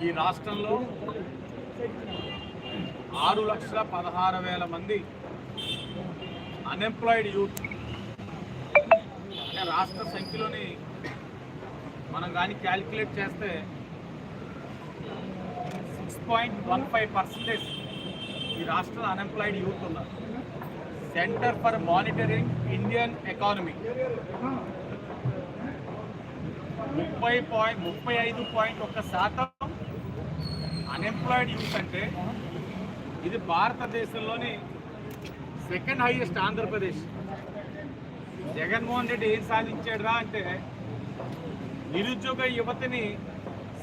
ఈ రాష్ట్రంలో ఆరు లక్షల పదహారు వేల మంది అన్ఎంప్లాయిడ్ యూత్ అంటే రాష్ట్ర సంఖ్యలోని మనం కానీ క్యాలిక్యులేట్ చేస్తే six point one five percentage ఈ రాష్ట్ర అన్ఎంప్లాయిడ్ యూత్ ఉన్నారు. Centre for monitoring Indian economy ముప్పై పాయింట్ ముప్పై ఐదు పాయింట్ ఒక్క శాతం అన్ఎంప్లాయిడ్ యూత్ అంటే ఇది భారతదేశంలోని సెకండ్ హైయెస్ట్ ఆంధ్రప్రదేశ్. జగన్మోహన్ రెడ్డి ఏం సాధించాడురా అంటే నిరుద్యోగ యువతిని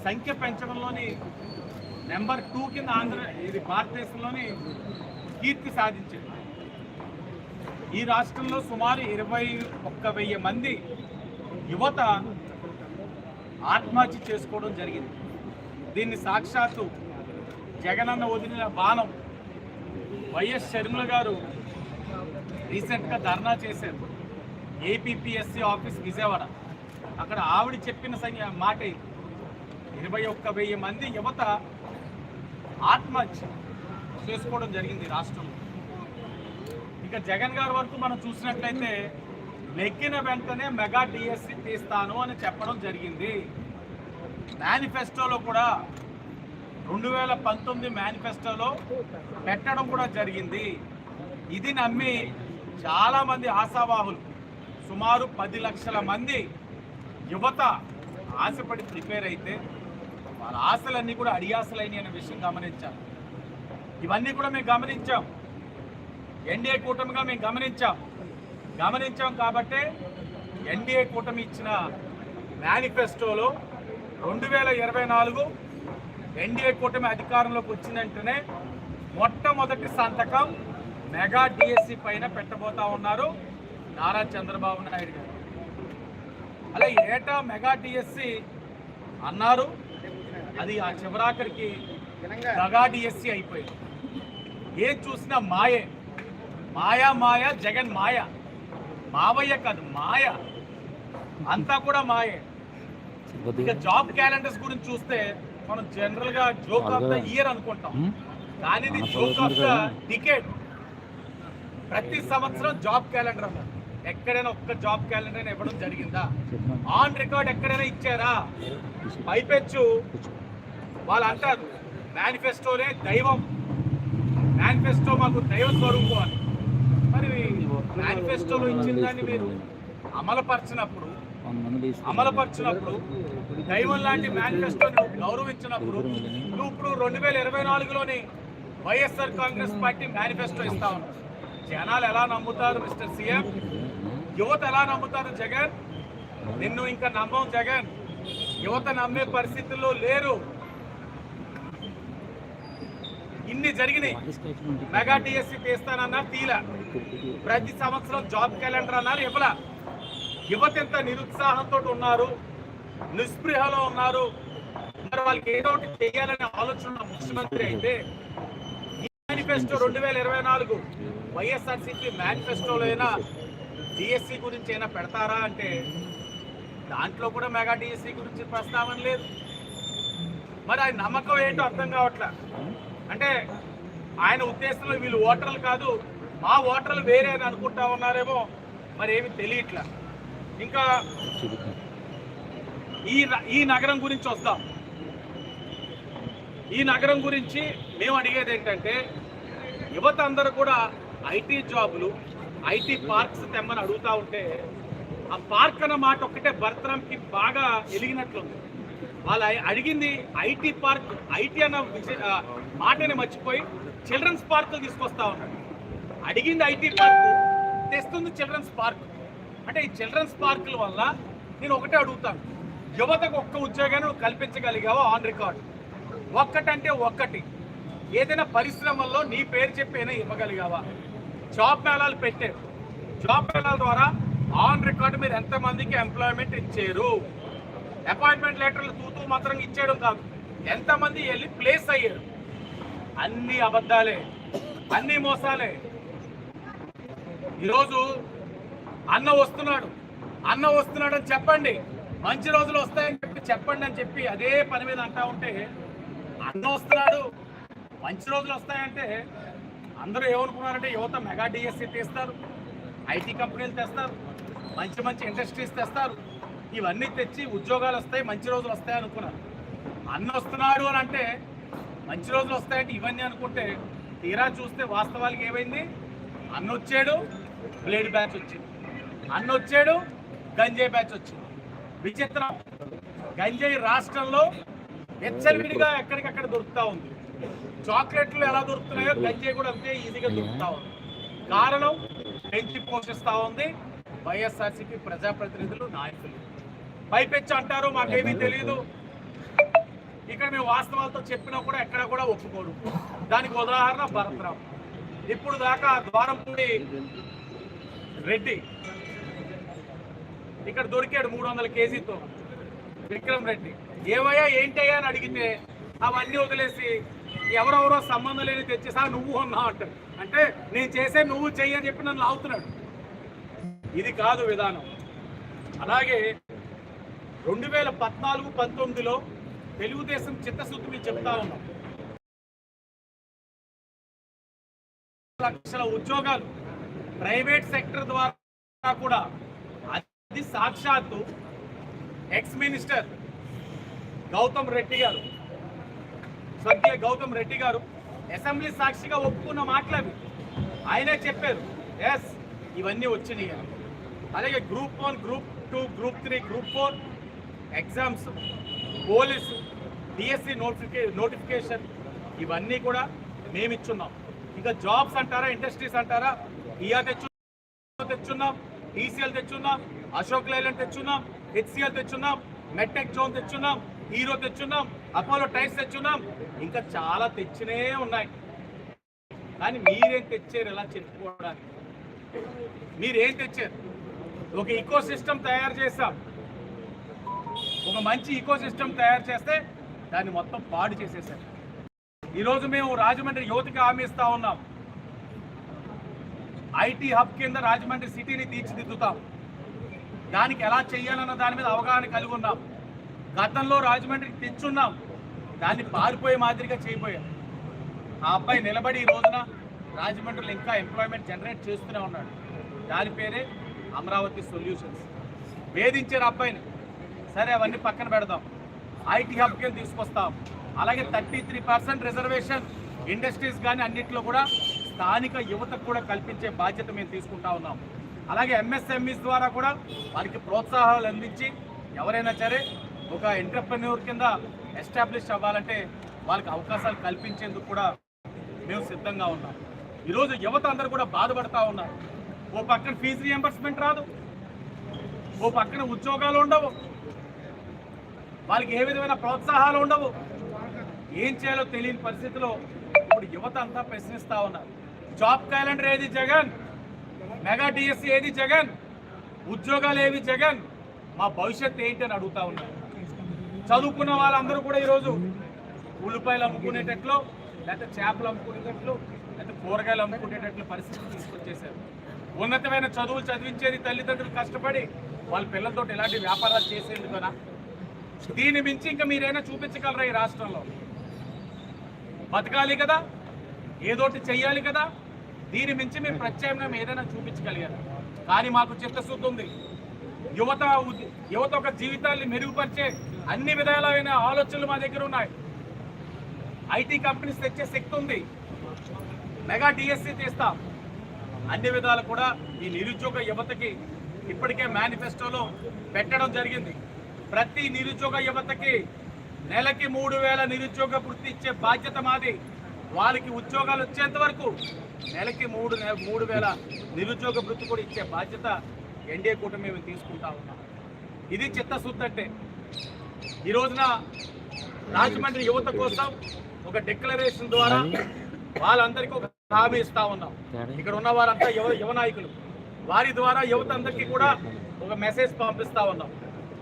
సంఖ్య పెంచడంలోని నెంబర్ టూ కింద ఆంధ్ర ఇది భారతదేశంలోని కీర్తి సాధించాడు. ఈ రాష్ట్రంలో సుమారు ఇరవై ఒక్క వెయ్యి మంది యువత ఆత్మహత్య చేసుకోవడం జరిగింది. దీన్ని సాక్షాత్తు జగనన్న వదిలిన బాణం వైఎస్ షర్మిల గారు రీసెంట్గా ధర్నా చేశారు. APPSC office Vijayawada. అక్కడ ఆవిడ చెప్పిన సంఖ్య మాట ఇరవై ఒక్క వెయ్యి మంది యువత ఆత్మహత్య చేసుకోవడం జరిగింది రాష్ట్రంలో. ఇక జగన్ గారి వరకు మనం చూసినట్లయితే నెగ్గిన వెంటనే మెగా డిఎస్సి తీస్తాను అని చెప్పడం జరిగింది. మేనిఫెస్టోలో కూడా రెండు వేల పంతొమ్మిది మేనిఫెస్టోలో పెట్టడం కూడా జరిగింది. ఇది నమ్మి చాలామంది ఆశావాహులు సుమారు పది లక్షల మంది యువత ఆశపడి ప్రిపేర్ అయితే వాళ్ళ ఆశలన్నీ కూడా అడియాసలైన అనే విషయం గమనించాం ఇవన్నీ కూడా మేము గమనించాం. ఎన్డీఏ కూటమిగా మేము గమనించాం. గమనించాం కాబట్టే ఎన్డీఏ కూటమి ఇచ్చిన మేనిఫెస్టోలో రెండు వేల ఇరవై నాలుగు ఎన్డీఏ కూటమి అధికారంలోకి వచ్చిందంటేనే మొట్టమొదటి సంతకం మెగా డిఎస్సి పైన పెట్టబోతా ఉన్నారు నారా చంద్రబాబు నాయుడు గారు. అలా ఏటా మెగా డిఎస్సి అన్నారు అది ఆ చివరాఖరికి మెగా డిఎస్సి అయిపోయింది. ఏం చూసినా మాయే. మాయా మాయ జగన్ మాయ. మావయ్య కాదు మాయ. అంతా కూడా మాయే. ఇక జాబ్ క్యాలెండర్స్ గురించి చూస్తే మనం జనరల్గా జోక్ ఆఫ్ ద ఇయర్ అనుకుంటాం. కానీ ఇది జోక్ ఆఫ్ ద టికెట్ ప్రతి సంవత్సరం జాబ్ క్యాలెండర్ అన్నారు ఎక్కడైనా ఒక్క జాబ్ క్యాలెండర్ ఇవ్వడం జరిగిందా? ఆన్ రికార్డ్ ఎక్కడైనా ఇచ్చారా? పైపెచ్చు. వాళ్ళు అంటారు మేనిఫెస్టోనే దైవం. మేనిఫెస్టో మాకు దైవ స్వరూపం అని. మరి మేనిఫెస్టోలో ఇచ్చిన దాన్ని మీరు అమలుపరిచినప్పుడు అమలుపరిచినప్పుడు దైవం లాంటి మేనిఫెస్టోని గౌరవించినప్పుడు నువ్వు ఇప్పుడు రెండు వేల ఇరవై నాలుగులోని వైఎస్ఆర్ కాంగ్రెస్ పార్టీ మేనిఫెస్టో ఇస్తా జనాలు ఎలా నమ్ముతారు మిస్టర్ సీఎం? యువత ఎలా నమ్ముతారు జగన్? నిన్ను ఇంకా నమ్మం జగన్. యువత నమ్మే పరిస్థితుల్లో లేరు. ఇన్ని జరిగినాయి. మెగా టీఎస్సీ తీస్తానన్నా తీలా. ప్రతి సంవత్సరం జాబ్ క్యాలెండర్ అన్నారు ఇవ్వలా. యువత ఎంత నిరుత్సాహంతో ఉన్నారు నిస్పృహలో ఉన్నారు. మరి వాళ్ళకి ఏదో ఒకటి చేయాలనే ఆలోచన ఉన్న ముఖ్యమంత్రి అయితే ఈ మేనిఫెస్టో రెండు వేల ఇరవై నాలుగు వైఎస్ఆర్సీపీ మేనిఫెస్టోలో అయినా డిఎస్సి గురించి అయినా పెడతారా అంటే దాంట్లో కూడా మెగా డిఎస్సి గురించి ప్రస్తావన లేదు. మరి ఆయన నమ్మకం ఏంటో అర్థం కావట్లే? అంటే ఆయన ఉద్దేశంలో వీళ్ళు ఓటర్లు కాదు మా ఓటర్లు వేరే అని అనుకుంటా ఉన్నారేమో మరి ఏమి తెలియట్లా? ఇంకా ఈ ఈ నగరం గురించి వస్తాం. ఈ నగరం గురించి మేము అడిగేది ఏంటంటే యువత అందరూ కూడా ఐటీ జాబులు ఐటీ పార్క్స్ తెమ్మని అడుగుతా ఉంటే ఆ పార్క్ అన్న మాట ఒక్కటే భరతరాంకి బాగా ఎలిగినట్లుంది. వాళ్ళు అడిగింది ఐటీ పార్క్ ఐటీ అన్న విషయ- మాటని మర్చిపోయి చిల్డ్రన్స్ పార్కులు తీసుకొస్తా ఉన్నారు. అడిగింది ఐటీ పార్క్ తెస్తుంది చిల్డ్రన్స్ పార్క్. అంటే ఈ చిల్డ్రన్స్ పార్కుల వల్ల నేను ఒకటే అడుగుతాను. యువతకు ఒక్క ఉద్యోగాన్ని నువ్వు కల్పించగలిగావా ఆన్ రికార్డ్ ఒక్కటంటే ఒక్కటి. ఏదైనా పరిశ్రమల్లో నీ పేరు చెప్పైనా ఇవ్వగలిగావా? జాబ్ మేళాలు పెట్టారు. జాబ్ మేళాల ద్వారా ఆన్ రికార్డ్ మీరు ఎంతమందికి ఎంప్లాయ్మెంట్ ఇచ్చారు? అపాయింట్మెంట్ లెటర్లు తూతూ మాత్రం ఇచ్చేయడం కాదు. ఎంతమంది వెళ్ళి ప్లేస్ అయ్యారు? అన్ని అబద్ధాలే. అన్ని మోసాలే. ఈరోజు అన్న వస్తున్నాడు. అన్న వస్తున్నాడు అని చెప్పండి. మంచి రోజులు వస్తాయని చెప్పి చెప్పండి అని చెప్పి అదే పని మీద అంటా ఉంటే అన్న వస్తున్నాడు మంచి రోజులు వస్తాయంటే అందరూ ఏమనుకున్నారంటే యువత మెగా డిఎస్సి తీస్తారు ఐటీ కంపెనీలు తెస్తారు మంచి మంచి ఇండస్ట్రీస్ తెస్తారు. ఇవన్నీ తెచ్చి ఉద్యోగాలు వస్తాయి మంచి రోజులు వస్తాయి అనుకున్నారు. అన్న వస్తున్నాడు అని అంటే మంచి రోజులు వస్తాయంటే ఇవన్నీ అనుకుంటే తీరా చూస్తే వాస్తవానికి ఏమైంది? అన్న వచ్చాడు బ్లేడ్ బ్యాచ్ వచ్చింది. అన్న వచ్చాడు గంజాయి బ్యాచ్ వచ్చింది. విచిత్రం. గంజాయి రాష్ట్రంలో హెచ్చరిడిగా ఎక్కడికక్కడ దొరుకుతా ఉంది. చాక్లెట్లు ఎలా దొరుకుతున్నాయో గంజాయి కూడా అంతే ఈజీగా దొరుకుతా ఉంది. కారణం పెంచి పోషిస్తా ఉంది. వైఎస్ఆర్సీపీ ప్రజాప్రతినిధులు నాయకులు. పైపెచ్చి అంటారు మాకేమీ తెలియదు ఇక్కడ మేము వాస్తవాలతో చెప్పినా కూడా ఎక్కడ కూడా ఒప్పుకోరు. దానికి ఉదాహరణ భరతరావు ఇప్పుడు దాకా ద్వారంపూడి రెడ్డి ఇక్కడ దొరికాడు మూడు వందల కేజీతో. విక్రమ్ రెడ్డి. ఏవయ్యా ఏంటయ్యా అని అడిగితే అవన్నీ వదిలేసి ఎవరెవరో సంబంధం లేని తెచ్చేసా నువ్వు ఉన్నావు అంటాడు. అంటే నేను చేసే నువ్వు చెయ్యి అని చెప్పి నన్ను లాగుతున్నాడు. ఇది కాదు విధానం. అలాగే రెండు వేల పద్నాలుగు పంతొమ్మిదిలో తెలుగుదేశం చిత్తశుద్ధి మీకు చెప్తా ఉన్నాం. లక్షల ఉద్యోగాలు ప్రైవేట్ సెక్టర్ ద్వారా కూడా ఇది సాక్షాత్తు ఎక్స్ మినిస్టర్ గౌతమ్ రెడ్డి గారు. స్వర్గీయ గౌతమ్ రెడ్డి గారు అసెంబ్లీ సాక్షిగా ఒప్పుకున్న మాటలు ఆయనే చెప్పారు ఎస్ ఇవన్నీ వచ్చినాయి అలాగే group one group two group three group four exams police DSC నోటిఫికే notification ఇవన్నీ కూడా మేము ఇచ్చున్నాం ఇంకా జాబ్స్ అంటారా ఇండస్ట్రీస్ అంటారా? ఇయా తెచ్చు తెచ్చున్నాం టీసీఎల్ తెచ్చున్నాం అశోక్ లైలాండ్ తెచ్చున్నాం హెచ్సిఎల్ తెచ్చున్నాం మెట్టెక్ జోన్ తెచ్చున్నాం హీరో తెచ్చున్నాం అపోలో టైర్స్ తెచ్చున్నాం. ఇంకా చాలా తెచ్చినే ఉన్నాయి. కానీ మీరేం తెచ్చారు ఎలా చెప్పుకోవడానికి? మీరేం తెచ్చారు? ఒక ఈకో సిస్టమ్ తయారు చేస్తాం ఒక మంచి ఈకో సిస్టమ్ తయారు చేస్తే దాన్ని మొత్తం పాడు చేసేసారు ఈరోజు మేము రాజమండ్రి యువతకి హామీ ఇస్తా ఉన్నాం. ఐటీ హబ్ కింద రాజమండ్రి సిటీని తీర్చిదిద్దుతాం. దానికి ఎలా చేయాలన్న దాని మీద అవగాహన కలిగి ఉన్నాం. గతంలో రాజమండ్రికి తెచ్చున్నాం. దాన్ని పారిపోయే మాదిరిగా చేయబోయాం. ఆ అబ్బాయి నిలబడి ఈ రోజున రాజమండ్రిలో ఇంకా ఎంప్లాయ్మెంట్ జనరేట్ చేస్తూనే ఉన్నాడు. దాని పేరే అమరావతి సొల్యూషన్స్ వేధించారు అబ్బాయిని. సరే అవన్నీ పక్కన పెడదాం. ఐటీ హబ్ కింద తీసుకొస్తాం. అలాగే thirty three percent reservation industries కానీ అన్నింటిలో కూడా స్థానిక యువతకు కూడా కల్పించే బాధ్యత మేము తీసుకుంటా ఉన్నాం. అలాగే ఎంఎస్ఎంఈస్ ద్వారా కూడా వారికి ప్రోత్సాహాలు అందించి ఎవరైనా సరే ఒక ఎంటర్ప్రెన్యూర్ కింద ఎస్టాబ్లిష్ అవ్వాలంటే వాళ్ళకి అవకాశాలు కల్పించేందుకు కూడా మేము సిద్ధంగా ఉన్నాం. ఈరోజు యువత అందరూ కూడా బాధపడతా ఉన్నారు. ఓ పక్కన ఫీజు రియంబర్స్మెంట్ రాదు. ఓ పక్కన ఉద్యోగాలు ఉండవు. వాళ్ళకి ఏ విధమైన ప్రోత్సాహాలు ఉండవు. ఏం చేయాలో తెలియని పరిస్థితిలో ఇప్పుడు యువత అంతా ప్రశ్నిస్తా ఉన్నారు. జాబ్ క్యాలెండర్ ఏది జగన్? మెగా డిఎస్సి ఏది జగన్? ఉద్యోగాలు ఏవి జగన్? మా భవిష్యత్తు ఏంటి అని అడుగుతా ఉన్నారు చదువుకున్న వాళ్ళందరూ కూడా ఈరోజు ఉల్లిపాయలు అమ్ముకునేటట్లు లేకపోతే చేపలు అమ్ముకునేటట్లు లేకపోతే కూరగాయలు అమ్ముకునేటట్లు పరిస్థితి తీసుకొచ్చేసారు ఉన్నతమైన చదువులు చదివించేది తల్లిదండ్రులు కష్టపడి వాళ్ళ పిల్లలతో ఎలాంటి వ్యాపారాలు చేసేందుకనా? దీని మించి ఇంకా మీరైనా చూపించగలరా ఈ రాష్ట్రంలో? బతకాలి కదా? ఏదోటి చెయ్యాలి కదా? దీని మించి మేము ప్రత్యామ్నాయం ఏదైనా చూపించగలిగారు? కానీ మాకు చిత్తశుద్ధి ఉంది యువత యువత ఒక జీవితాన్ని మెరుగుపరిచే అన్ని విధాలైన ఆలోచనలు మా దగ్గర ఉన్నాయి. ఐటీ కంపెనీస్ తెచ్చే శక్తి ఉంది. మెగా డిఎస్సి తీస్తాం. అన్ని విధాలు కూడా ఈ నిరుద్యోగ యువతకి ఇప్పటికే మేనిఫెస్టోలో పెట్టడం జరిగింది. ప్రతి నిరుద్యోగ యువతకి నెలకి మూడు వేల నిరుద్యోగ వృత్తి ఇచ్చే బాధ్యత మాది. వాళ్ళకి ఉద్యోగాలు వచ్చేంత వరకు నెలకి మూడు మూడు వేల నిరుద్యోగ వృత్తి కూడా ఇచ్చే బాధ్యత ఎన్డీఏ కూటమి మేము తీసుకుంటా ఉన్నాం. ఇది చిత్తశుద్ధి అంటే ఈ రోజున రాజమండ్రి యువత కోసం ఒక డిక్లరేషన్ ద్వారా వాళ్ళందరికీ ఒక హామీ ఇస్తా ఉన్నాం. ఇక్కడ ఉన్న వారంతా యువ యువ నాయకులు. వారి ద్వారా యువత అందరికీ కూడా ఒక మెసేజ్ పంపిస్తా ఉన్నాం.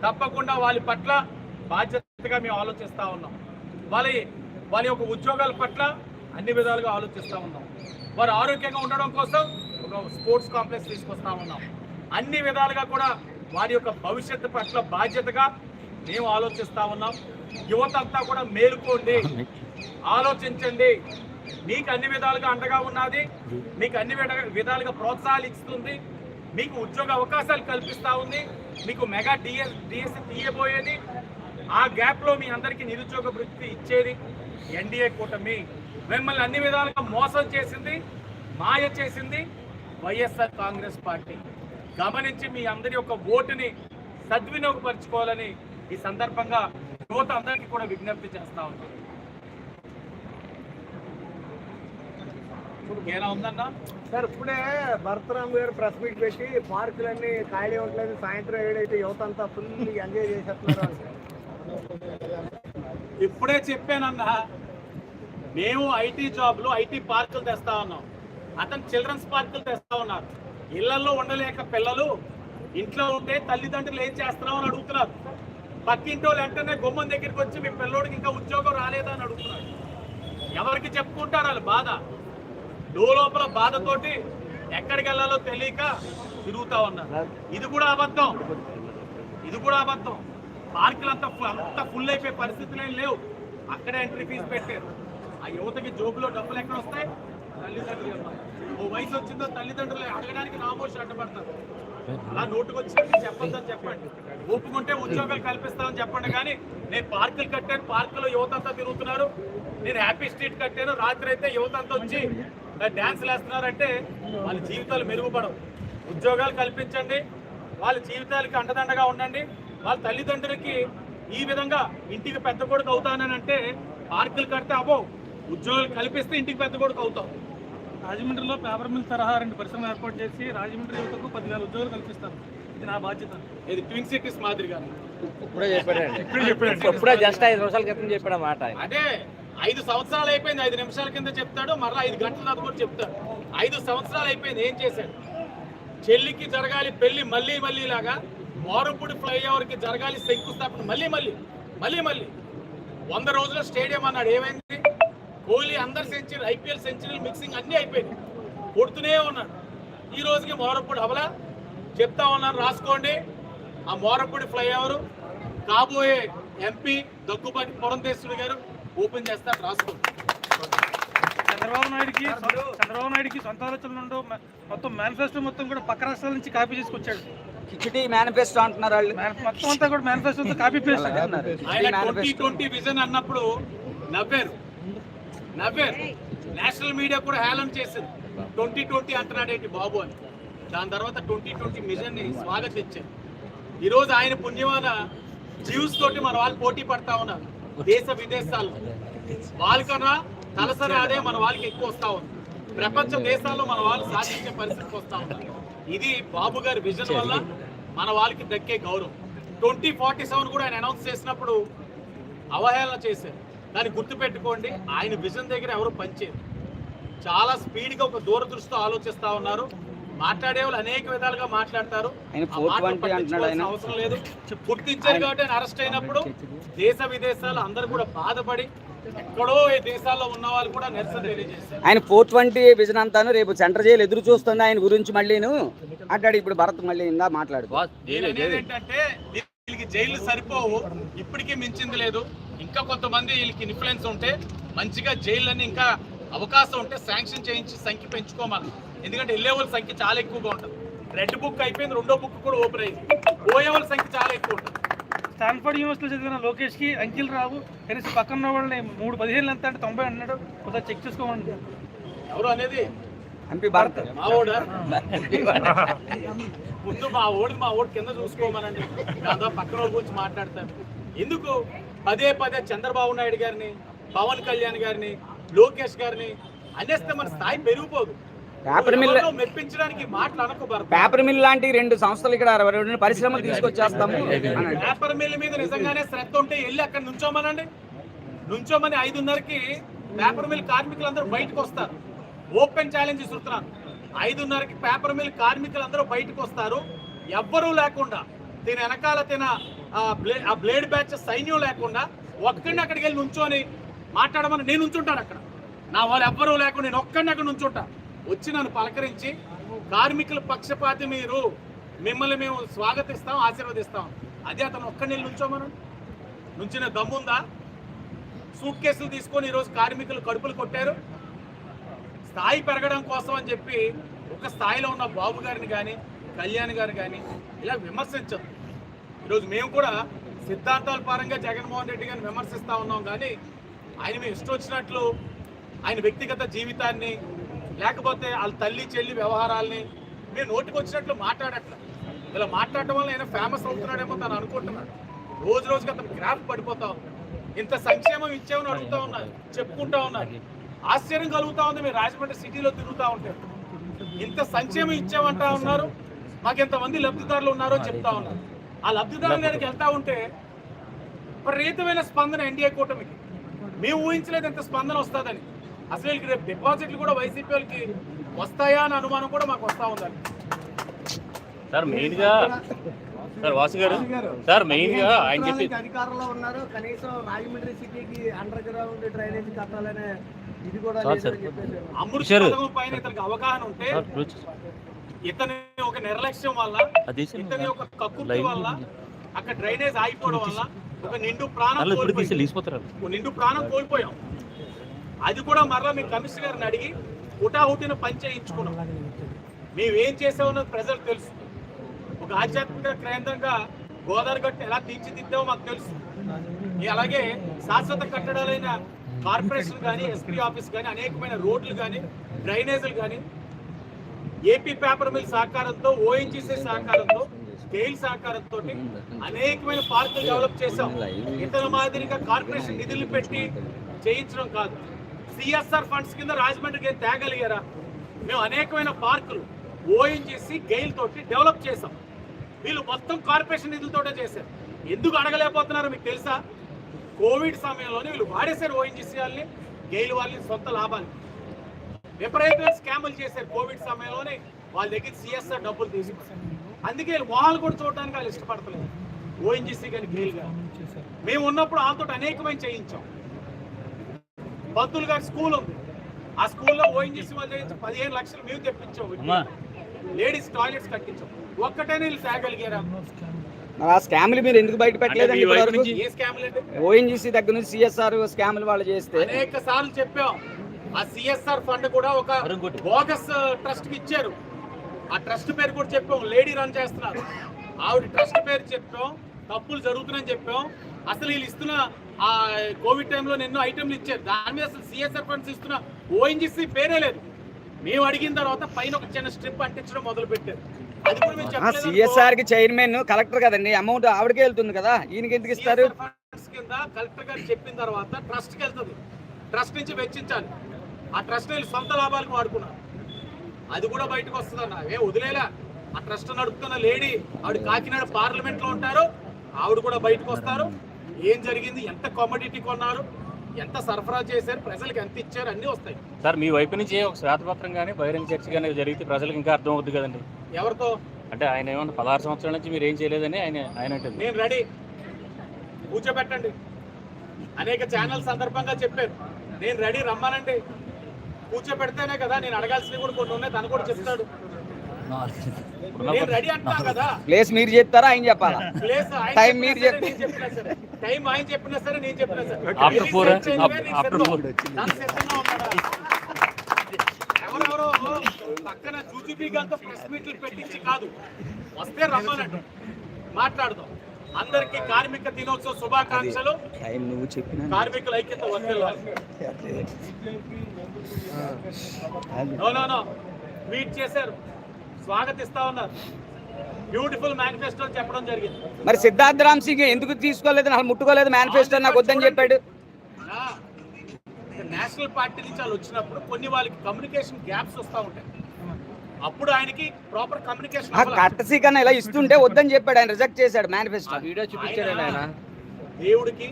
తప్పకుండా వాళ్ళ పట్ల బాధ్యతగా మేము ఆలోచిస్తా ఉన్నాం. వాళ్ళ వాళ్ళ యొక్క ఉద్యోగాల పట్ల అన్ని విధాలుగా ఆలోచిస్తూ ఉన్నాం. వారు ఆరోగ్యంగా ఉండడం కోసం ఒక స్పోర్ట్స్ కాంప్లెక్స్ తీసుకొస్తా ఉన్నాం. అన్ని విధాలుగా కూడా వారి యొక్క భవిష్యత్తు పట్ల బాధ్యతగా మేము ఆలోచిస్తూ ఉన్నాం. యువత అంతా కూడా మేలుకోండి. ఆలోచించండి. మీకు అన్ని విధాలుగా అండగా ఉన్నది. మీకు అన్ని విధ- విధాలుగా ప్రోత్సాహాలు ఇస్తుంది. మీకు ఉద్యోగ అవకాశాలు కల్పిస్తూ ఉంది. మీకు మెగా డిఎస్ డిఎస్సి తీయబోయేది. ఆ గ్యాప్లో మీ అందరికీ నిరుద్యోగ వృత్తి ఇచ్చేది ఎన్డీఏ కూటమి. మిమ్మల్ని అన్ని విధాలుగా మోసం చేసింది మాయ చేసింది వైఎస్ఆర్ కాంగ్రెస్ పార్టీ. గమనించి మీ అందరి యొక్క ఓటుని సద్వినియోగపరచుకోవాలని ఈ సందర్భంగా యువత అందరికీ కూడా విజ్ఞప్తి చేస్తా ఎలా ఉందన్నా? సార్ ఇప్పుడే భరతరామ్ గారు ప్రెస్ మీట్ పెట్టి పార్కులన్నీ ఖాళీ ఉండలేదు. సాయంత్రం ఏడైతే యువత అంతా ఫుల్ ఎంజాయ్ చేసేస్తున్నారు. ఇప్పుడే చెప్పానన్నా. మేము ఐటీ జాబ్లు ఐటీ పార్కులు తెస్తా ఉన్నాం. అతను చిల్డ్రన్స్ పార్కులు తెస్తా ఉన్నారు. ఇళ్ళలో ఉండలేక పిల్లలు ఇంట్లో ఉంటే తల్లిదండ్రులు ఏం చేస్తున్నావు అని అడుగుతున్నారు. పక్కింటి వాళ్ళు వెంటనే గుమ్మం దగ్గరికి వచ్చి మీ పిల్లోడికి ఇంకా ఉద్యోగం రాలేదా అని అడుగుతున్నారు. ఎవరికి చెప్పుకుంటారు వాళ్ళు బాధ? లోపల బాధతోటి ఎక్కడికి వెళ్ళాలో తెలియక తిరుగుతా ఉన్నారు. ఇది కూడా అబద్ధం. ఇది కూడా అబద్ధం. పార్కులు అంతా అంతా ఫుల్ అయిపోయే పరిస్థితులు ఏం లేవు. అక్కడే ఎంట్రీ ఫీజు పెట్టారు. ఆ యువతకి జోబులో డబ్బులు ఎక్కడ వస్తాయి? తల్లిదండ్రులు ఓ వయసు వచ్చిందో తల్లిదండ్రులు అడగడానికి నామోషి అడ్డపడతారు. అలా నోటుకు వచ్చినట్టు చెప్పొద్దని చెప్పండి. ఒప్పుకుంటే ఉద్యోగాలు కల్పిస్తామని చెప్పండి కానీ నేను పార్కులు కట్టాను పార్కులో యువత అంతా తిరుగుతున్నారు. నేను హ్యాపీ స్ట్రీట్ కట్టాను. రాత్రి అయితే యువత అంతా వచ్చి డ్యాన్స్లు వేస్తున్నారంటే వాళ్ళ జీవితాలు మెరుగుపడవు. ఉద్యోగాలు కల్పించండి. వాళ్ళ జీవితాలకి అండదండగా ఉండండి. వాళ్ళ తల్లిదండ్రులకి ఈ విధంగా ఇంటికి పెద్ద కొడుకు అవుతానని అంటే పార్కులు కడితే అవ్వో ఉద్యోగాలు కల్పిస్తే ఇంటికి పెద్ద కొడుకు అవుతాం. రాజమండ్రిలో పేపర్ మిల్ తరహా రెండు పరిశ్రమలు ఏర్పాటు చేసి రాజమండ్రి యువతకు పదివేల ఉద్యోగాలు కల్పిస్తారు. ఇది నా బాధ్యత. ఇది ట్విన్ సిటీస్ మాదిరిగా. ఇప్పుడే చెప్పాడండి. ఇప్పుడే జస్ట్ ఐదు నిమిషాల క్రితం చెప్పాడు మాట అదే ఐదు సంవత్సరాలు అయిపోయింది. ఐదు నిమిషాల కింద చెప్తాడు మరలా ఐదు గంటల తర్వాత కూడా చెప్తాడు. ఐదు సంవత్సరాలు అయిపోయింది. ఏం చేశాడు? చెల్లికి జరగాలి పెళ్ళి మళ్ళీ మళ్ళీ లాగా మోరంపూడి ఫ్లైఓవర్కి జరగాలి శంకుస్థాపన మళ్ళీ మళ్ళీ మళ్ళీ మళ్ళీ. వంద రోజుల స్టేడియం అన్నాడు. ఏమైంది? కోహ్లీ అందరు సెంచరీ ఐపీఎల్ సెంచరీలు మిక్సింగ్ అన్నీ అయిపోయింది కొడుతూనే ఉన్నాడు ఈ రోజుకి మోరంపూడి అవలా చెప్తా ఉన్నాను రాసుకోండి. ఆ మోరంపూడి ఫ్లైఓవర్ కాబోయే ఎంపీ దగ్గుబాటి పురంధేశ్వరి గారు ఓపెన్ చేస్తారు రాసుకోండి. చంద్రబాబు నాయుడుకి చంద్రబాబు నాయుడుకి సొంత ఆలోచనలు ఉండవు. మొత్తం మేనిఫెస్టో మొత్తం కూడా పక్క రాష్ట్రాల నుంచి కాపీ చేసుకొచ్చాడు. కిచిడి మేనిఫెస్టో అంటున్నారు వాళ్ళు. మొత్తం అంతా కూడా మేనిఫెస్టోతో కాపీ పేస్ట్ ఆయన ట్వంటీ ట్వంటీ విజన్ అన్నప్పుడు నవ్వారు. నవ్వారు. నేషనల్ మీడియా కూడా హేళన చేసింది. ట్వంటీ ట్వంటీ అంటున్నాడేంటి బాబు అని. దాని తర్వాత ట్వంటీ ట్వంటీ విజన్ స్వాగతించారు ఈరోజు ఆయన పుణ్యమాన జ్యూస్ తోటి మన వాళ్ళు పోటీ పడతా ఉన్నారు. దేశ విదేశాల్లో. వాళ్ళకన్నా తలసరి అదే మన వాళ్ళకి ఎక్కువ వస్తా ఉంది. ప్రపంచ దేశాల్లో మన వాళ్ళు సాధించే పరిస్థితికి వస్తా ఉన్నారు ఇది బాబు గారి విజన్ వల్ల మన వాళ్ళకి దక్కే గౌరవం. ట్వంటీ ఫార్టీ సెవెన్ కూడా ఆయన అనౌన్స్ చేసినప్పుడు అవహేళన చేశారు. దాన్ని గుర్తుపెట్టుకోండి. ఆయన విజన్ దగ్గర ఎవరు పనిచేయరు. చాలా స్పీడ్గా ఒక దూరదృష్టితో ఆలోచిస్తా ఉన్నారు. మాట్లాడే వాళ్ళు అనేక విధాలుగా మాట్లాడతారు. ఆయన ఆ మాటలు 420 అంటున్నాడు ఆయన. పట్టించుకోవాల్సిన అవసరం లేదు. గుర్తించారు కాబట్టి ఆయన అరెస్ట్ అయినప్పుడు దేశ విదేశాలు అందరూ కూడా బాధపడి ఎక్కడో ఈ దేశాల్లో ఉన్న వాళ్ళు కూడా నిరసన తెలియజేశారు. ఆయన ఫోర్ ట్వంటీ విజన్ అంతాను రేపు సెంటర్ జైలు ఎదురు చూస్తుంది ఆయన గురించి మళ్ళీను. అంటాడు ఇప్పుడు భరత్ మళ్ళీ ఇందా మాట్లాడు. నేను అనేది ఏంటంటే వీళ్ళకి జైలు సరిపోవు. ఇప్పటికీ మించింది లేదు. ఇంకా కొంతమంది వీళ్ళకి ఇన్ఫ్లుయెన్స్ ఉంటే మంచిగా జైళ్ళని ఇంకా అవకాశం ఉంటే శాంక్షన్ చేయించి సంఖ్య పెంచుకోమని. ఎందుకంటే వెళ్ళే వాళ్ళ సంఖ్య చాలా ఎక్కువగా ఉంటుంది. రెడ్ బుక్ అయిపోయింది రెండో బుక్ కూడా ఓపెన్ అయింది. పోయే వాళ్ళ సంఖ్య చాలా ఎక్కువ ఉంటుంది. స్టాన్ఫర్డ్ యూనివర్సిటీలో చదివిన లోకేష్కి అంకిల్ రావు కనీసం పక్కన ఉన్న వాళ్ళని మూడు పదిహేను ఎంత అంటే తొంభై అన్నాడు. ఒకసారి చెక్ చేసుకోమని ఎవరు అనేది? ఎంపీ భరత్. మా ఓడా? ముందు మా ఓడికి మా ఓడి కింద చూసుకోమనండి. దాంతో పక్కన వాళ్ళ గురించి మాట్లాడతారు ఎందుకు? పదే పదే చంద్రబాబు నాయుడు గారిని పవన్ కళ్యాణ్ గారిని లోకేష్ గారిని అనేస్తే మన స్థాయి పెరిగిపోదు. పేపర్ మిల్ మెప్పించడానికి మాటలు అనకు భరత్. పేపర్ మిల్ లాంటి రెండు సంస్థలు ఇక్కడ రెండు పరిశ్రమలు తీసుకొచ్చేస్తాము పేపర్ మిల్ మీద నిజంగానే శ్రద్ధ ఉంటే వెళ్ళి అక్కడ నుంచోమనండి. నుంచోమని ఐదున్నరకి పేపర్ మిల్ కార్మికులందరూ బయటకు వస్తారు. ఓపెన్ ఛాలెంజ్ ఇస్తున్నాను ఐదున్నరకి పేపర్ మిల్ కార్మికులందరూ బయటకు వస్తారు. ఎవ్వరూ లేకుండా దీని వెనకాల తిన ఆ బ్లేడ్ ఆ బ్లేడ్ బ్యాచ్ సైన్యం లేకుండా ఒక్కడిని అక్కడికి వెళ్ళి నుంచొని మాట్లాడమని నేను ఉంచుంటాను అక్కడ. నా వాళ్ళు ఎవ్వరూ లేకుండా నేను ఒక్కడిని అక్కడ నుంచుంటా. వచ్చి నన్ను పలకరించి కార్మికుల పక్షపాతి మీరు మిమ్మల్ని మేము స్వాగతిస్తాం ఆశీర్వదిస్తాం. అదే అతను ఒక్కడిని వెళ్ళి నుంచోమను. నుంచిన దమ్ముందా? సూట్ కేసులు తీసుకొని ఈరోజు కార్మికులు కడుపులు కొట్టారు. స్థాయి పెరగడం కోసం అని చెప్పి ఒక స్థాయిలో ఉన్న బాబు గారిని కానీ కళ్యాణ్ గారు కానీ ఇలా విమర్శించదు ఈరోజు మేము కూడా సిద్ధాంతాల పరంగా జగన్మోహన్ రెడ్డి గారిని విమర్శిస్తూ ఉన్నాం. కానీ ఆయన మేము ఇష్టం వచ్చినట్లు ఆయన వ్యక్తిగత జీవితాన్ని లేకపోతే వాళ్ళ తల్లి చెల్లి వ్యవహారాల్ని మేము నోటికి వచ్చినట్లు మాట్లాడట్లేదు. ఇలా మాట్లాడటం వల్ల ఆయన ఫేమస్ అవుతున్నాడేమో తను అనుకుంటున్నాడు. రోజు రోజుకి అతను గ్రాఫ్ పడిపోతా ఉంది. ఇంత సంక్షేమం ఇచ్చామని అడుగుతా ఉన్నారు చెప్పుకుంటా ఉన్నారు. ఆశ్చర్యం కలుగుతా ఉంది. మీరు రాజమండ్రి సిటీలో తిరుగుతూ ఉంటారు ఇంత సంక్షేమం ఇచ్చామంటా ఉన్నారు. మాకు ఎంతమంది లబ్ధిదారులు ఉన్నారో చెప్తా ఉన్నారు. ఆ లబ్ధిదారుల దగ్గరికి వెళ్తా ఉంటే విపరీతమైన స్పందన ఎన్డీఏ కూటమికి. మేము ఊహించలేదు ఎంత స్పందన వస్తుందని. అసలు వీళ్ళకి రేపు డిపాజిట్లు కూడా వైసీపీ వాళ్ళకి వస్తాయా అని అనుమానం కూడా మాకు వస్తా ఉందని సార్ మెయిన్గా సార్ వాసు గారు సార్ మెయిన్గా ఆయన చెప్పి అధికారంలో ఉన్నారు? కనీసం రాజమండ్రి సిటీకి అండర్ గ్రౌండ్ డ్రైనేజ్ కట్టాలనే ఇది కూడా అవగాహన ఉంటే ఇతని ఒక నిర్లక్ష్యం వల్ల ఇతని ఒక కక్కుర్తి వల్ల అక్కడ డ్రైనేజ్ ఆగిపోవడం వల్ల ఒక నిండు ప్రాణం ఓ నిండు ప్రాణం కోల్పోయాం. అది కూడా మరలా మీ కమిషనర్ గారిని అడిగి హుటాహుటిన పని చేయించుకున్నాం. మేము ఏం చేసామన్నది ప్రజలకు తెలుసు. ఒక ఆధ్యాత్మిక కేంద్రంగా గోదావరి గట్టు ఎలా తీర్చిదిద్దామో మాకు తెలుసు. అలాగే శాశ్వత కట్టడాలైన కార్పొరేషన్ కానీ ఎస్పీ ఆఫీస్ కానీ అనేకమైన రోడ్లు కానీ డ్రైనేజీలు కానీ ఏపీ పేపర్ మిల్ సహకారంతో ఓఎన్జీసీ సహకారంతో స్కేల్ సహకారంతో అనేకమైన పార్కులు డెవలప్ చేశాం. ఇతర మాదిరిగా కార్పొరేషన్ నిధులు పెట్టి చేయించడం కాదు. సిఎస్ఆర్ ఫండ్స్ కింద రాజమండ్రికి ఏం తేగలిగారా? మేము అనేకమైన పార్కులు ఓఎన్జీసీ గెయిల్ తోటి డెవలప్ చేశాం. వీళ్ళు మొత్తం కార్పొరేషన్ నిధులతోటే చేశారు. ఎందుకు అడగలేకపోతున్నారో మీకు తెలుసా? కోవిడ్ సమయంలోనే వీళ్ళు వాడేశారు ఓఎన్జీసీ వాళ్ళని గెయిల్ వాళ్ళని సొంత లాభాలు విపరీతమైన స్కాములు చేశారు కోవిడ్ సమయంలోనే. వాళ్ళ దగ్గర సిఎస్ఆర్ డబ్బులు తీసుకున్నారు. అందుకే వీళ్ళు మొహాలు కూడా చూడడానికి వాళ్ళు ఇష్టపడతలేదు. ఓఎన్జీసీ కానీ గెయిల్ గారు మేము ఉన్నప్పుడు వాళ్ళతో అనేకమైన చేయించాం. పంతులు గారి స్కూల్ ఉంది. ఆ స్కూల్లో ఓఎన్జీసీ వాళ్ళు చేయించి పదిహేను లక్షలు మేము తెప్పించాం. అమ్మా. లేడీస్ టాయిలెట్స్ కట్టించాం. ఒక్కటైనా వీళ్ళు తేగలిగారా? ఆ స్కామ్లు మీరు ఎందుకు బయట పెట్టలేదండి ఓఎన్జీసీ దగ్గర నుంచి సిఎస్ఆర్ స్కామ్లు వాళ్ళు చేస్తే అనేక సార్లు చెప్పాం. ఆ సిఎస్ఆర్ ఫండ్ కూడా ఒక. బోగస్ ట్రస్ట్కి ఇచ్చారు. ఆ ట్రస్ట్ పేరు కూడా చెప్పాం లేడీ రన్ చేస్తున్నారు. ఆవిడ ట్రస్ట్ పేరు చెప్పాం తప్పులు జరుగుతున్నాయని చెప్పాం. అసలు వీళ్ళు ఇస్తున్న ఆ కోవిడ్ టైంలో ఎన్నో ఐటమ్లు ఇచ్చారు. దాని మీద అసలు సిఎస్ఆర్ ఫండ్స్ ఇస్తున్న ఓఎన్జీసీ పేరే లేదు. మేము అడిగిన తర్వాత పైన ఒక చిన్న స్ట్రిప్ అంటించడం మొదలు పెట్టారు. సిఎస్ఆర్కి చైర్మన్ కలెక్టర్ కదండి అమౌంట్ ఆవిడకే వెళ్తుంది కదా ఈయనకి ఎందుకు ఇస్తారు? CSR ఫండ్స్ కింద కలెక్టర్ గారు చెప్పిన తర్వాత ట్రస్ట్కి వెళ్తుంది. ట్రస్ట్ నుంచి వెచ్చించాలి. ఆ ట్రస్ట్ వీళ్ళు సొంత లాభాలకు వాడుకున్నారు అది కూడా బయటకు వస్తుందన్న. ఏ వదిలేలా? ఆ ట్రస్ట్ నడుపుతున్న లేడీ ఆవిడ కాకినాడ పార్లమెంట్లో ఉంటారు ఆవిడ కూడా బయటకు వస్తారు. ఏం జరిగింది? ఎంత కమోడిటీ కొన్నారు? ఎంత సరఫరా చేశారు? ప్రజలకు ఎంత ఇచ్చారు? అన్నీ వస్తాయి. సార్ మీ వైపు నుంచి ఒక శ్వేతపత్రం కానీ బహిరంగ చర్చ కానీ జరిగితే ప్రజలకు ఇంకా అర్థం అవుతుంది కదండి. ఎవరితో? అంటే ఆయన ఏమన్నా పదహారు సంవత్సరాల నుంచి మీరు ఏం చేయలేదని ఆయన ఆయన అంటుంది. నేను రెడీ. కూర్చోబెట్టండి. అనేక ఛానల్ సందర్భంగా చెప్పారు. నేను రెడీ రమ్మానండి. కూర్చోబెడితేనే కదా నేను అడగాల్సినవి కూడా కొన్ని ఉన్నాయి. తను కూడా చెప్తాడు. నేను రెడీ అంటున్నా కదా. ప్లేస్ మీరు చెప్తారా ఆయన చెప్పాలా? ప్లేస్ చెప్పినా మీరు చెప్పినా సరే టైం ఆయన చెప్పినా సరే నేను చెప్పినా సరే? ఎవరెవరో పక్కన జూజుబీగాంతో ప్రెస్ మీట్లు పెట్టించి కాదు. వస్తే రమ్మనండి మాట్లాడదాం. అందరికీ కార్మిక దినోత్సవ శుభాకాంక్షలు. ఆయన నువ్వు చెప్పిన కార్మికుల ఐక్యత నో ట్వీట్ చేశారు. స్వాగతిస్తా ఉన్నారు. బ్యూటిఫుల్ మేనిఫెస్టో చెప్పడం జరిగింది. మరి సిద్ధార్థ రామ్ సింగ్ ఎందుకు తీసుకోలేదు? నాకు ముట్టుకోలేదు మేనిఫెస్టో నాకు వద్దని చెప్పాడు. నా నేషనల్ పార్టీ నుంచి వాళ్ళు వచ్చినప్పుడు కొన్ని వాళ్ళకి కమ్యూనికేషన్ గ్యాప్స్ వస్తూ ఉంటాయి. అప్పుడు ఆయనకి ప్రాపర్ కమ్యూనికేషన్ కట్టసీ కన్నా ఇలా ఇస్తుంటే వద్దని చెప్పాడు. ఆయన రిజెక్ట్ చేశాడు మేనిఫెస్టో వీడియో చూపించాడు ఆయన దేవుడికి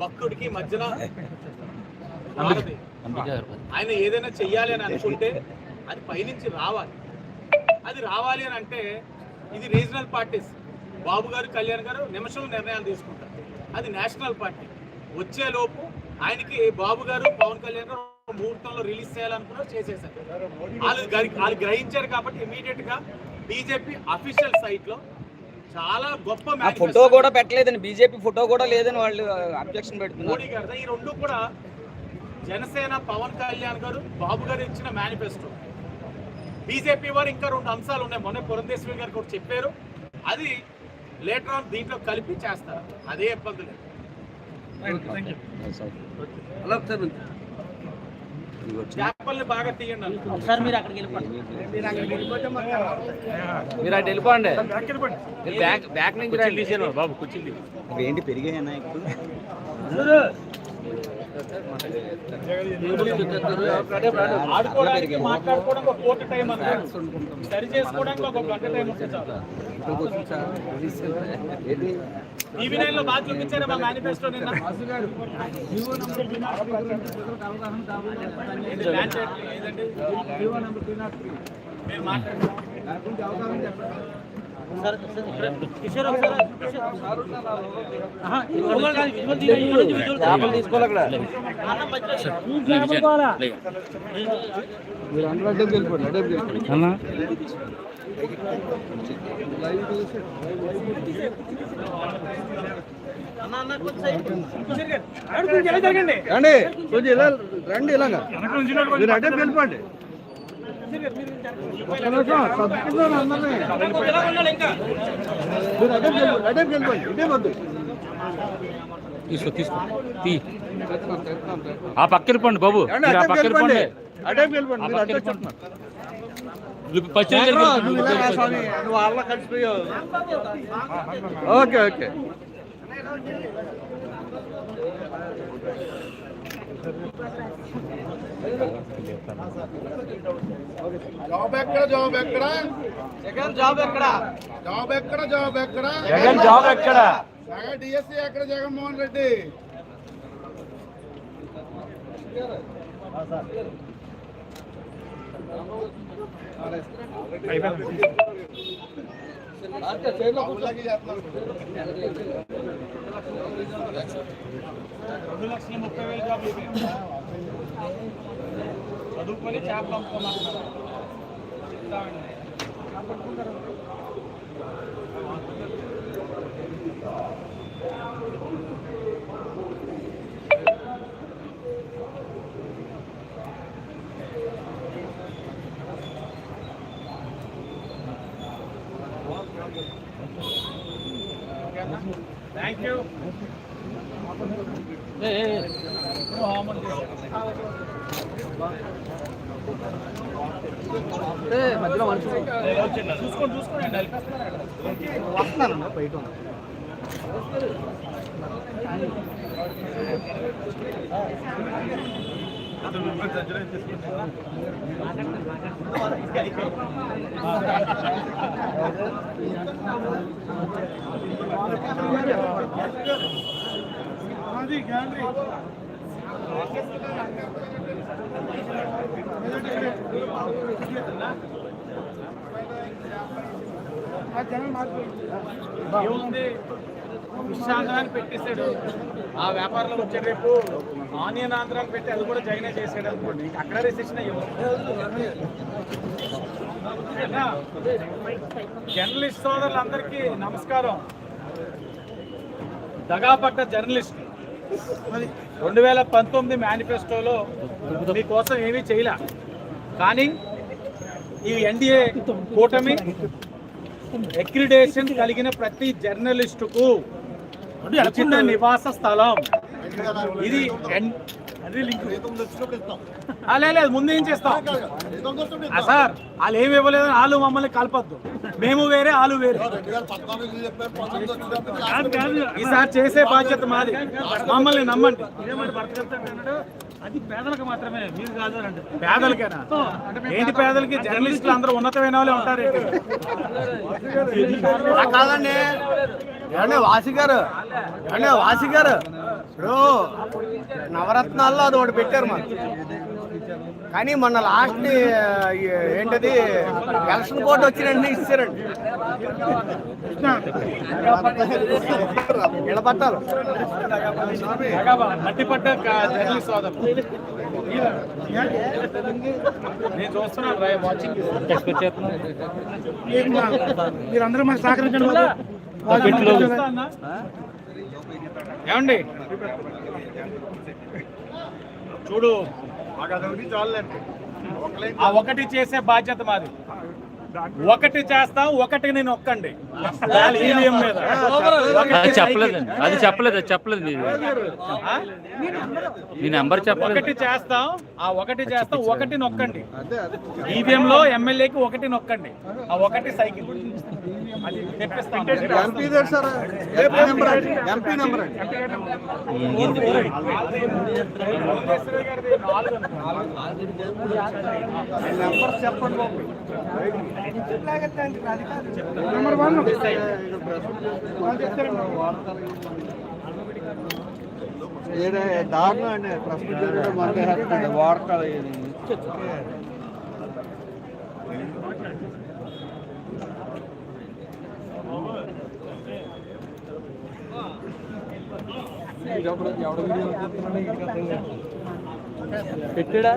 భక్తుడికి మధ్యన. ఆయన ఏదైనా చెయ్యాలి అని అనుకుంటే అది పైనుంచి రావాలి. అది రావాలి అని అంటే ఇది రీజనల్ పార్టీస్. బాబు గారు కళ్యాణ్ గారు నిమిషంలో నిర్ణయాలు తీసుకుంటారు. అది నేషనల్ పార్టీ. వచ్చేలోపు ఆయనకి బాబు గారు పవన్ కళ్యాణ్ గారు ముహూర్తంలో రిలీజ్ చేయాలనుకున్నారు చేసేసారు వాళ్ళు గరి- వాళ్ళు గ్రహించారు కాబట్టి ఇమీడియట్గా బీజేపీ అఫీషియల్ సైట్లో చాలా గొప్ప. ఫోటో కూడా పెట్టలేదని బీజేపీ ఫోటో కూడా లేదని వాళ్ళు అబ్జెక్షన్ పెడుతున్నారు. మోడీ గారు ఈ రెండు కూడా జనసేన పవన్ కళ్యాణ్ గారు బాబు గారు ఇచ్చిన మేనిఫెస్టో. బీజేపీ వారు ఇంకా రెండు అంశాలు ఉన్నాయి. మొన్న పురంధేశ్వరి గారు కూడా చెప్పారు. అది లేటర్ ఆన్ దీంట్లో కలిపి చేస్తారు. అదే ఇబ్బంది లేదు. చేపల్ని బాగా తీయండి. మీరు అటు వెళ్ళిపోండి. మీరు బ్యాక్ బ్యాక్ నుంచి రండి. తీసాను బాబు ఏంటి పెరిగాయన్నా ఇప్పుడు? ఆడుకోవడానికి మాట్లాడుకోవడానికి ఒక కోటి టైం సరి చేసుకోవడానికి ఒక గంట టైం ఉంటుంది టీవీ నైన్లో బాగా చూపించారు మా మేనిఫెస్టో నిన్న? చేయట్లేదు, ఏదండి? మీరు మాట్లాడండి చేపలు తీసుకోవాలి అక్కడ రండి కొంచెం ఇలా రండి ఇలాగా మీరు అడ్డే వెళ్ళిపోండి ఒక్క నిమిషం, సర్దుకున్నాను అందరినీ. మీరు అడ్డే వెళ్ళి- అడ్డే వెళ్ళిపోండి ఇదే వద్దు తీసుకో తీసుకో తీ ఆ పక్కన పండి. బాబు ఆ అడ్డే పక్కన వెళ్ళిపోండి పండి. అడ్డే వెళ్ళిపోండి ఆ మీరు అడ్డే పక్కన చెప్తున్నారు పచ్చి శేఖరు, నువ్వు ఇలా రా స్వామి, నువ్వు వాళ్ళ కలిసిపోయావు ఓకే ఓకే జాబ్ ఎక్కడ జాబ్ ఎక్కడ జగన్ జాబ్ ఎక్కడ జాబ్ ఎక్కడ జాబ్ ఎక్కడ జగన్ జాబ్ ఎక్కడ జగన్ డిఎస్సి ఎక్కడ జగన్మోహన్ రెడ్డి బాబులాగే చేస్తున్నారు. రెండు లక్షల ముప్పై వేల జాబ్లు ఇవి. చదువుకొని చేపలు అమ్ముకోమంటున్నారు చెప్తామండి థ్యాంక్ చూసుకోండి చూసుకోండి వస్తున్నాను బయట ఉన్నా. ఏముంది పెట్టేశాడు. ఆ వ్యాపారంలో వచ్చే రేపు ఆనియన్ ఆంధ్రాన్ని పెట్టి అది కూడా జగనే చేశాడు అనుకోండి. అక్కడ రిసెషన్ జర్నలిస్ట్ సోదరులందరికీ నమస్కారం. దగాపడ్డ జర్నలిస్ట్. రెండు వేల పంతొమ్మిది మేనిఫెస్టోలో మీకోసం ఏమీ చేయలే. కానీ ఈ ఎన్డీఏ కూటమి అక్రిడేషన్ కలిగిన ప్రతి జర్నలిస్టుకు ఉచిత నివాస స్థలం. ఇది లేదు ముందు ఏం చేస్తాం ఆ, సార్ వాళ్ళు ఏమి ఇవ్వలేదు వాళ్ళు మమ్మల్ని కలపద్దు. మేము వేరే వాళ్ళు వేరే. ఈసారి చేసే బాధ్యత మాది. మమ్మల్ని నమ్మండి. అది పేదలకు మాత్రమే మీరు కాదు అంటే పేదలకేనా ఏంటి పేదలకి? జర్నలిస్టులు అందరూ ఉన్నతమైన వాళ్ళే ఉంటారు కాదండి. వాసి గారు? వాసి గారు? ఇప్పుడు నవరత్నాల్లో అది ఒకటి పెట్టారు మాకు. కానీ మొన్న లాస్ట్ ఏంటది ఎలక్షన్ కోడ్ వచ్చిన వెంటనే ఇచ్చారండి జర్నలిస్ట్ సోదరులు నేను చూస్తున్నాను వాచింగ్ మీరందరూ మాకు సహకరించండి బాబు తప్పెట్లో చూస్తా అన్నా? ఏమండి? చూడు. ఆ ఒకటి చేసే బాధ్యత మాది. ఒకటి చేస్తాం ఒకటి నేను ఒక్కండి. ఈవీఎం మీద. చెప్పలేదండి. అది చెప్పలేదు అది చెప్పలేదు ఆ? మీ నెంబర్ చెప్పలేదు. ఒకటి చేస్తాం ఆ ఒకటి చేస్తాం ఒకటి నొక్కండి. ఈవీఎం లో ఎమ్మెల్యేకి ఒకటి నొక్కండి. ఆ ఒకటి సైకిల్. అది తెప్పిస్తాం MP sir MP number number చెప్పండి బాబు నెంబర్ వన్ ఏదే దారుణం అండి ప్రస్తుతం మనకి వార్తలు పెట్టాడా?